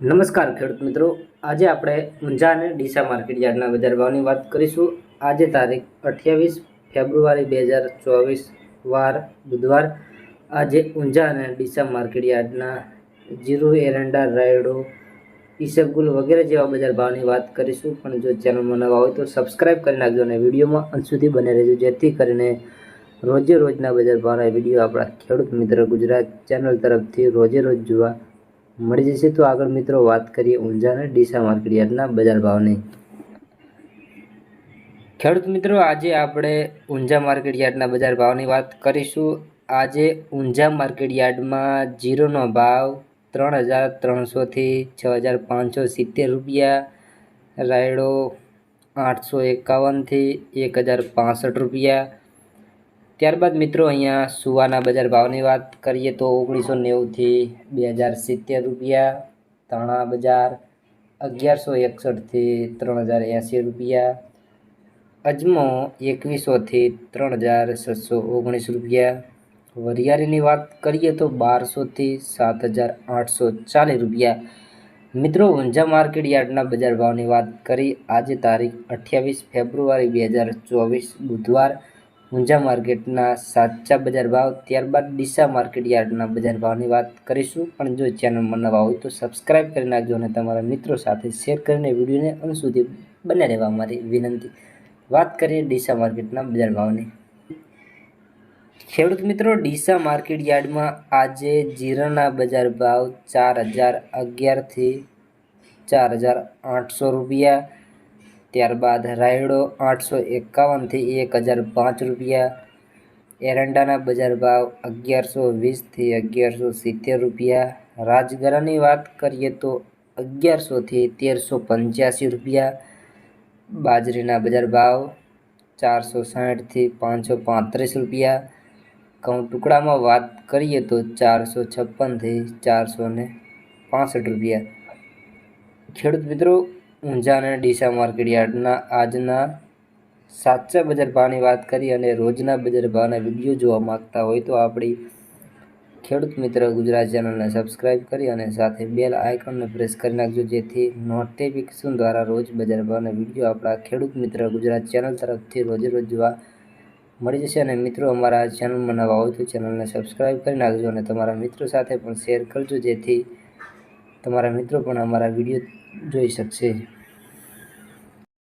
નમસ્કાર ખેડૂત મિત્રો. આજે આપણે ઊંઝા અને ડીસા માર્કેટ યાર્ડના બજાર ભાવની વાત કરીશું. આજે તારીખ અઠ્યાવીસ ફેબ્રુઆરી બે હજાર ચોવીસ વાર, બુધવાર. આજે ઊંઝા અને ડીસા માર્કેટ યાર્ડના જીરું, એરંડા, રાયડો, ઈસબગુલ વગેરે જેવા બજાર ભાવની વાત કરીશું. પણ જો ચેનલમાં નવા હોય તો સબસ્ક્રાઈબ કરી નાખજો અને વિડીયોમાં અંત સુધી બને રહેજો. જેથી કરીને રોજે રોજના બજાર ભાવના વીડિયો આપણા ખેડૂત મિત્ર ગુજરાત ચેનલ તરફથી રોજે રોજ જોવા મળી જશે તો આગળ મિત્રો વાત કરીએ ઊંઝા અને ડીસા માર્કેટ યાર્ડના બજાર ભાવની. ખેડૂત મિત્રો, આજે આપણે ઊંઝા માર્કેટ યાર્ડના બજાર ભાવની વાત કરીશું. આજે ઊંઝા માર્કેટ યાર્ડમાં જીરોનો ભાવ ત્રણ હજાર ત્રણસોથી છ હજાર પાંચસો સિત્તેર રૂપિયા, રાયડો આઠસો એકાવનથી એક હજાર પાસઠ રૂપિયા ત્યારબાદ મિત્રો અહીંયા સુવાના બજાર ભાવની વાત કરીએ તો ઓગણીસો નેવુંથી બે હજાર સિત્તેર રૂપિયા, ધાણા બજાર અગિયારસો એકસઠથી ત્રણ હજાર એંસી રૂપિયા, અજમો એકવીસોથી ત્રણ હજાર છસો ઓગણીસ રૂપિયા. વરિયાળીની વાત કરીએ તો બારસોથી સાત હજાર આઠસો ચાલીસ રૂપિયા. મિત્રો ઊંઝા માર્કેટ યાર્ડના બજાર ભાવની વાત કરી, આજે તારીખ અઠ્યાવીસ ફેબ્રુઆરી બે હજાર ચોવીસ બુધવાર ઊંઝા માર્કેટના સાચા બજાર ભાવ, ત્યારબાદ ડીસા માર્કેટ યાર્ડના બજાર ભાવની વાત કરીશું. પણ જો ચેનલમાં નવા હોય તો સબસ્ક્રાઈબ કરી નાખજો અને તમારા મિત્રો સાથે શેર કરીને વિડીયોને અંત સુધી બને રહેવા મારી વિનંતી. વાત કરીએ ડીસા માર્કેટના બજાર ભાવની. ખેડૂત મિત્રો, ડીસા માર્કેટ યાર્ડમાં આજે જીરાના બજાર ભાવ ચાર હજાર અગિયારથી ચાર હજાર આઠસો રૂપિયા ત્યારબાદ રાયડો આઠસો એકાવનથી એક હજાર પાંચ રૂપિયા, એરંડાના બજાર ભાવ અગિયારસો વીસથી અગિયારસો સિત્તેર રૂપિયા રાજગરાની વાત કરીએ તો અગિયારસોથી તેરસો પંચ્યાસી રૂપિયા, બાજરીના બજાર ભાવ ચારસો સાઠથી પાંચસો પાંત્રીસ રૂપિયા, ઘઉં ટુકડામાં વાત કરીએ તો ચારસો છપ્પનથી ચારસો ને રૂપિયા. ખેડૂત મિત્રો ઊંઝા અને ડીસા માર્કેટ યાર્ડના આજના સાચા બજાર ભાવની વાત કરી અને રોજના બજાર ભાવના વીડિયો જોવા માગતા હોય તો આપણી ખેડૂત મિત્ર ગુજરાત ચેનલને સબસ્ક્રાઈબ કરી અને સાથે બેલ આઇકોનને પ્રેસ કરી નાખજો, જેથી નોટિફિકેશન દ્વારા રોજ બજાર ભાવના વીડિયો આપણા ખેડૂત મિત્ર ગુજરાત ચેનલ તરફથી રોજે રોજ જોવા મળી જશે. અને મિત્રો, અમારા ચેનલમાં નવા હોય તો ચેનલને સબસ્ક્રાઈબ કરી નાખજો અને તમારા મિત્રો સાથે પણ શેર કરજો, જેથી તમારા મિત્રો પણ અમારા વીડિયો જોઈ શકશે.